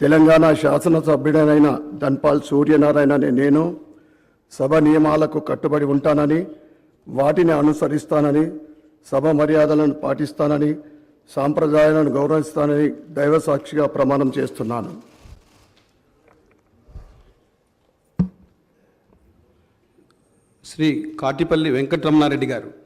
తెలంగాణ శాసనసభ్యుడనైన ధన్పాల్ సూర్యనారాయణ అనే నేను. సభ నియమాలకు కట్టుబడి ఉంటానని వాటిని అనుసరిస్తానని సభ మర్యాదలను పాటిస్తానని సాంప్రదాయాలను గౌరవిస్తానని దైవ సాక్షిగా ప్రమాణం చేస్తున్నాను. శ్రీ కాటిపల్లి వెంకటరమణారెడ్డి గారు.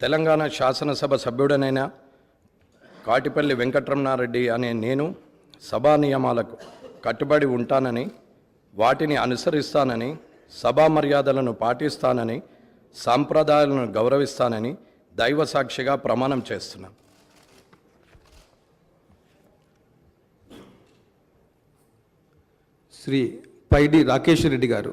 తెలంగాణ శాసనసభ సభ్యుడనైన కాటిపల్లి వెంకటరమణారెడ్డి అనే నేను సభా నియమాలకు కట్టుబడి ఉంటానని వాటిని అనుసరిస్తానని సభా మర్యాదలను పాటిస్తానని సాంప్రదాయాలను గౌరవిస్తానని దైవ సాక్షిగా ప్రమాణం చేస్తున్నాను శ్రీ పైడి రాకేష్ రెడ్డి గారు.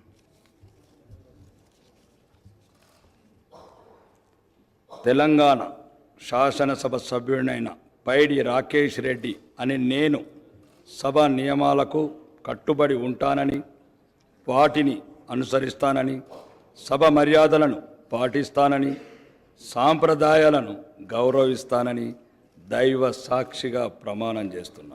తెలంగాణ శాసనసభ సభ్యుడినైన పైడి రాకేష్ రెడ్డి అని నేను సభ నియమాలకు కట్టుబడి ఉంటానని వాటిని అనుసరిస్తానని సభ మర్యాదలను పాటిస్తానని సాంప్రదాయాలను గౌరవిస్తానని దైవ సాక్షిగా ప్రమాణం చేస్తున్నాను.